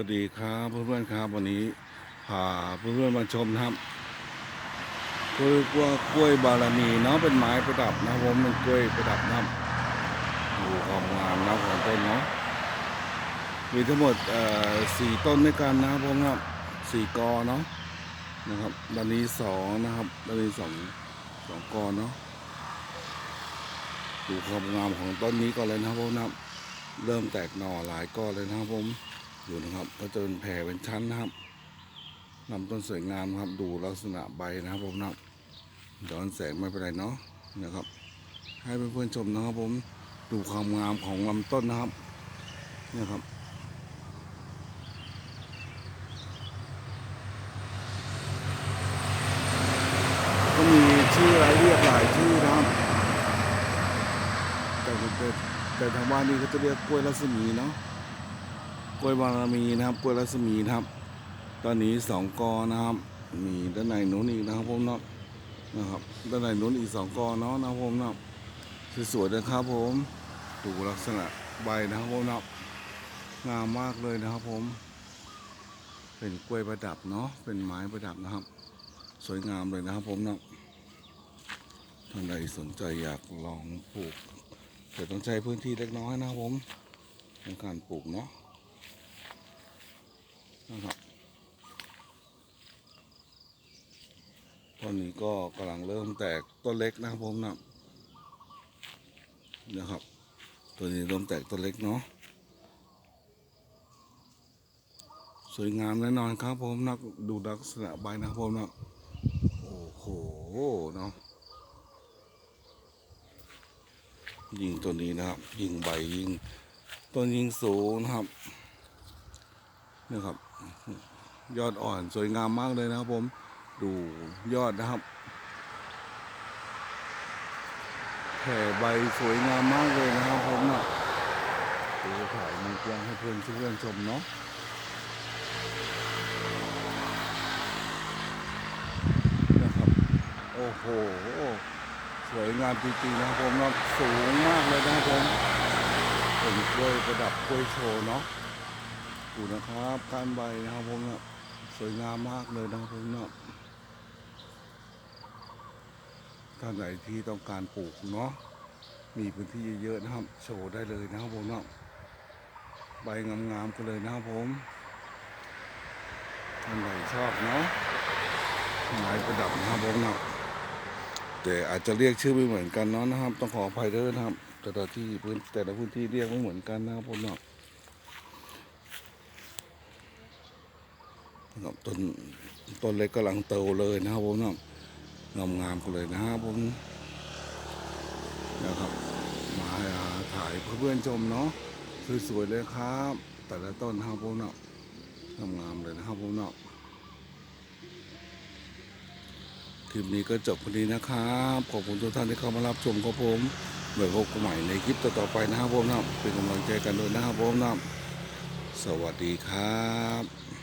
วัสดีครับเพื่อนๆครับวันนี้พาเพื่อนๆมาชมนะครับกล้วยกล้วยกล้วยบารมีเนาะเป็นไม้ประดับนะผมเป็นกล้วยประดับนะดูความงามนะของต้นเนาะมีทั้งหมดเอ่อสี่ต้นด้วยกันนะผมครับสี่กอเนาะนะครับด้านนี้สองนะครับด้านนี้สองสองกอเนาะดูความงามของต้นนี้ก่อนเลยนะผมนะเริ่มแตกหน่อหลายก้อนเลยนะครับผม ดูนะครับ ก็จะเป็นแผ่เป็นชั้นนะครับลำต้นสวยงามครับ ดูลักษณะใบนะครับผมนะย้อนแสงไม่เป็นไรเนาะนะครับ ให้เพื่อนๆชมนะครับผมดูความงามของลำต้นนะครับนี่ครับก็มีชื่ออะไรเรียกหลายชื่อนะครับ แต่แต่แต่ทางบ้านนี่เขาจะเรียกกล้วยรัศมีเนาะ กล้วยบารมีนะครับกล้วยรัศมีนะครับ ตอนนี้สองกอนะครับ มีด้านในนู้นอีกนะครับผมเนาะนะครับด้านในนู้นอีกสองกอเนาะนะครับผมเนาะสวยๆนะครับผมดูลักษณะใบนะครับผมเนาะงามมากเลยนะครับผม เป็นกล้วยประดับเนาะเป็นไม้ประดับนะครับ สวยงามเลยนะครับผมเนาะท่านใดสนใจอยากลองปลูกแต่ต้องใช้พื้นที่เล็กน้อยนะครับผมในการปลูกเนาะ นะครับตอนนี้ก็กำลังเริ่มแตกต้นเล็กนะครับผมนะนะครับ ตัวนี้เริ่มแตกต้นเล็กเนาะสวยงามแน่นอนครับผมนะดูลักษณะใบนะครับผมนะโอ้โหเนาะยิงตัวนี้นะครับ ยิงใบยิงต้นยิงสูงนะครับ นี่ครับ ยอดอ่อนสวยงามมากเลยนะครับผม ดูยอดนะครับแผ่ใบสวยงามมากเลยนะครับผมนะดูถ่ายมือกว้างให้เพื่อนเพื่อนชมเนาะนะครับ โอ้โห สวยงามจริงๆนะครับผมนาะสูงมากเลยนะครับผมเป็นกล้วยประดับกล้วยโชว์เนาะ ดูนะครับก้านใบนะครับผมนะสวยงามมากเลยนะครับผมเนาะท่านไหนที่ต้องการปลูกเนาะมีพื้นที่เยอะๆนะครับ โชว์ได้เลยนะครับผมเนาะใบงามๆกันเลยนะครับผมท่านไหนชอบเนาะไม้ประดับนะครับผมเนาะแต่อาจจะเรียกชื่อไม่เหมือนกันเนาะนะครับ ต้องขออภัยด้วยนะครับ แต่ละที่พื้นแต่ละพื้นที่เรียกไม่เหมือนกันนะครับผมเนาะนะ ครับต้นต้นเล็กกำลังโตเลยนะครับผมนะงามงามกันเลยนะครับผมนะครับ มาถ่ายเพื่อนๆชมเนาะสวยๆเลยครับ แต่ละต้นนะครับผมเนาะงามงามเลยนะครับผมเนาะคลิปนี้ก็จบพอดีนะครับ ขอบคุณทุกท่านที่เข้ามารับชมครับผมไว้พบกันใหม่ในคลิปต่อๆไปนะครับผมนะเป็นกำลังใจกันด้วยนะครับผมนะสวัสดีครับ